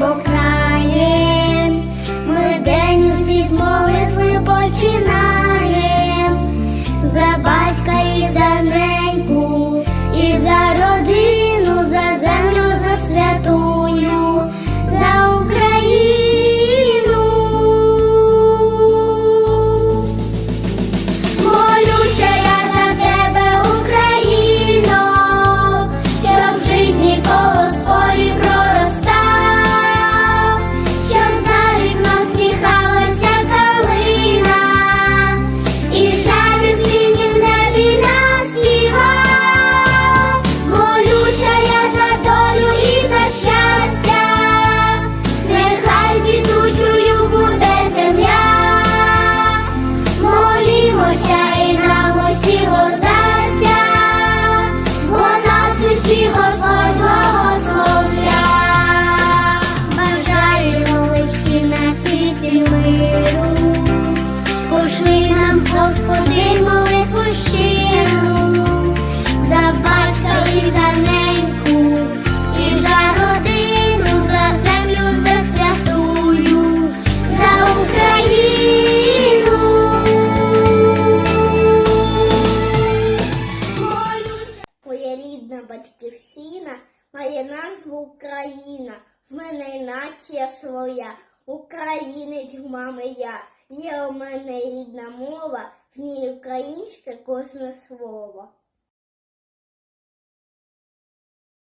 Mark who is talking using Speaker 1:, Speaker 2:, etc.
Speaker 1: небо краєм, ми день усі з молитви починаємо. Господи, молитву щиру, за батька і за неньку, і за родину, за землю, за святую, за Україну.
Speaker 2: Моя рідна батьківщина має назву Україна. В мене нація своя, українець в мами я. Є у мене рідна мова, в ній українське кожне слово.